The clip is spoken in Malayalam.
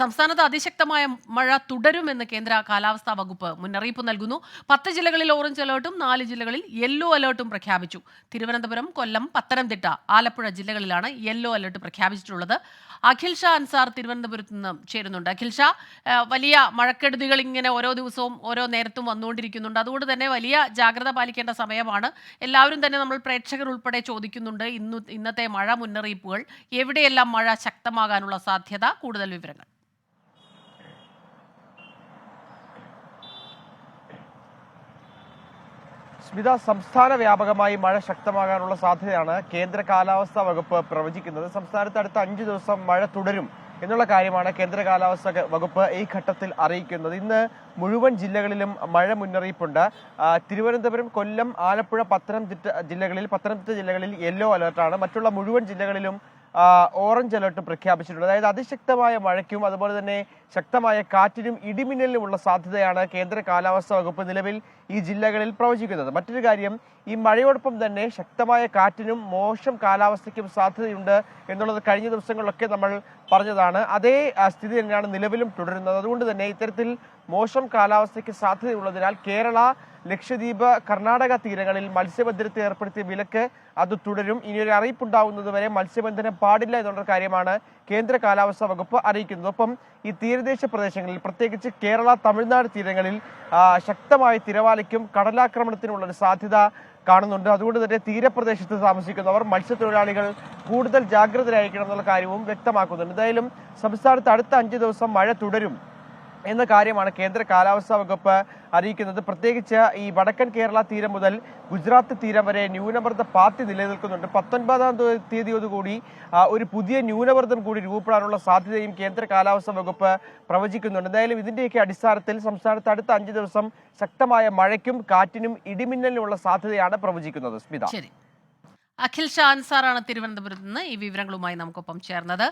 സംസ്ഥാനത്ത് അതിശക്തമായ മഴ തുടരുമെന്ന് കേന്ദ്ര കാലാവസ്ഥാ വകുപ്പ് മുന്നറിയിപ്പ് നൽകുന്നു. പത്ത് ജില്ലകളിൽ ഓറഞ്ച് അലേർട്ടും നാല് ജില്ലകളിൽ യെല്ലോ അലേർട്ടും പ്രഖ്യാപിച്ചു. തിരുവനന്തപുരം കൊല്ലം പത്തനംതിട്ട ആലപ്പുഴ ജില്ലകളിലാണ് യെല്ലോ അലേർട്ട് പ്രഖ്യാപിച്ചിട്ടുള്ളത്. അഖിൽ ഷാ അൻസാർ തിരുവനന്തപുരത്ത് നിന്ന് ചേരുന്നുണ്ട്. അഖിൽ ഷാ വലിയ മഴക്കെടുതികൾ ഇങ്ങനെ ഓരോ ദിവസവും ഓരോ നേരത്തും വന്നുകൊണ്ടിരിക്കുന്നുണ്ട്. അതുകൊണ്ട് തന്നെ വലിയ ജാഗ്രത പാലിക്കേണ്ട സമയമാണ്. എല്ലാവരും തന്നെ നമ്മൾ പ്രേക്ഷകർ ഉൾപ്പെടെ ചോദിക്കുന്നുണ്ട്. ഇന്ന് ഇന്നത്തെ മഴ മുന്നറിയിപ്പുകൾ എവിടെയെല്ലാം മഴ ശക്തമാകാനുള്ള സാധ്യത? കൂടുതൽ വിവരങ്ങൾ. സ്മിത സംസ്ഥാന വ്യാപകമായി മഴ ശക്തമാകാനുള്ള സാധ്യതയാണ് കേന്ദ്ര കാലാവസ്ഥാ വകുപ്പ് പ്രവചിക്കുന്നത്. സംസ്ഥാനത്ത് അടുത്ത അഞ്ച് ദിവസം മഴ തുടരും എന്നുള്ള കാര്യമാണ് കേന്ദ്ര കാലാവസ്ഥാ വകുപ്പ് ഈ ഘട്ടത്തിൽ അറിയിക്കുന്നത്. ഇന്ന് മുഴുവൻ ജില്ലകളിലും മഴ മുന്നറിയിപ്പുണ്ട്. തിരുവനന്തപുരം കൊല്ലം ആലപ്പുഴ പത്തനംതിട്ട ജില്ലകളിൽ പത്തനംതിട്ട ജില്ലകളിൽ യെല്ലോ അലർട്ടാണ്. മറ്റുള്ള മുഴുവൻ ജില്ലകളിലും ഓറഞ്ച് അലർട്ട് പ്രഖ്യാപിച്ചിട്ടുണ്ട്. അതായത് അതിശക്തമായ മഴയ്ക്കും അതുപോലെ തന്നെ ശക്തമായ കാറ്റിനും ഇടിമിന്നലിനുമുള്ള സാധ്യതയാണ് കേന്ദ്ര കാലാവസ്ഥാ വകുപ്പ് നിലവിൽ ഈ ജില്ലകളിൽ പ്രവചിക്കുന്നത്. മറ്റൊരു കാര്യം ഈ മഴയോടൊപ്പം തന്നെ ശക്തമായ കാറ്റിനും മോശം കാലാവസ്ഥയ്ക്കും സാധ്യതയുണ്ട് എന്നുള്ളത് കഴിഞ്ഞ ദിവസങ്ങളിലൊക്കെ നമ്മൾ പറഞ്ഞതാണ്. അതേ സ്ഥിതി തന്നെയാണ് നിലവിലും തുടരുന്നത്. അതുകൊണ്ട് തന്നെ ഇത്തരത്തിൽ മോശം കാലാവസ്ഥയ്ക്ക് സാധ്യതയുള്ളതിനാൽ കേരള ലക്ഷദ്വീപ് കർണാടക തീരങ്ങളിൽ മത്സ്യബന്ധനത്തിൽ ഏർപ്പെടുത്തിയ വിലക്ക് അത് തുടരും. ഇനി ഒരു അറിയിപ്പുണ്ടാവുന്നത് വരെ മത്സ്യബന്ധനം പാടില്ല എന്നുള്ള കാര്യമാണ് കേന്ദ്ര കാലാവസ്ഥാ വകുപ്പ് അറിയിക്കുന്നത്. ഒപ്പം ഈ തീരദേശ പ്രദേശങ്ങളിൽ പ്രത്യേകിച്ച് കേരള തമിഴ്നാട് തീരങ്ങളിൽ ശക്തമായ തിരവാലയ്ക്കും കടലാക്രമണത്തിനുള്ള ഒരു സാധ്യത കാണുന്നുണ്ട്. അതുകൊണ്ട് തന്നെ തീരപ്രദേശത്ത് താമസിക്കുന്നവർ മത്സ്യത്തൊഴിലാളികൾ കൂടുതൽ ജാഗ്രതരായിരിക്കണം എന്നുള്ള കാര്യവും വ്യക്തമാക്കുന്നുണ്ട്. എന്തായാലും സംസ്ഥാനത്ത് അടുത്ത അഞ്ച് ദിവസം മഴ തുടരും. എന്ന കാര്യമാണ് കേന്ദ്ര കാലാവസ്ഥാ വകുപ്പ് അറിയിക്കുന്നത്. പ്രത്യേകിച്ച് ഈ വടക്കൻ കേരള തീരം മുതൽ ഗുജറാത്ത് തീരം വരെ ന്യൂനമർദ്ദ പാത്തി നിലനിൽക്കുന്നുണ്ട്. പത്തൊൻപതാം തീയതിയോടുകൂടി ഒരു പുതിയ ന്യൂനമർദ്ദം കൂടി രൂപപ്പെടാനുള്ള സാധ്യതയും കേന്ദ്ര കാലാവസ്ഥാ വകുപ്പ് പ്രവചിക്കുന്നുണ്ട്. എന്തായാലും ഇതിന്റെയൊക്കെ അടിസ്ഥാനത്തിൽ സംസ്ഥാനത്ത് അടുത്ത അഞ്ച് ദിവസം ശക്തമായ മഴയ്ക്കും കാറ്റിനും ഇടിമിന്നലിനുമുള്ള സാധ്യതയാണ് പ്രവചിക്കുന്നത്. സ്മിത. അഖിൽ ഷാ അൻസാറാണ് തിരുവനന്തപുരത്ത് നിന്ന് ഈ വിവരങ്ങളുമായി നമുക്കൊപ്പം ചേർന്നത്.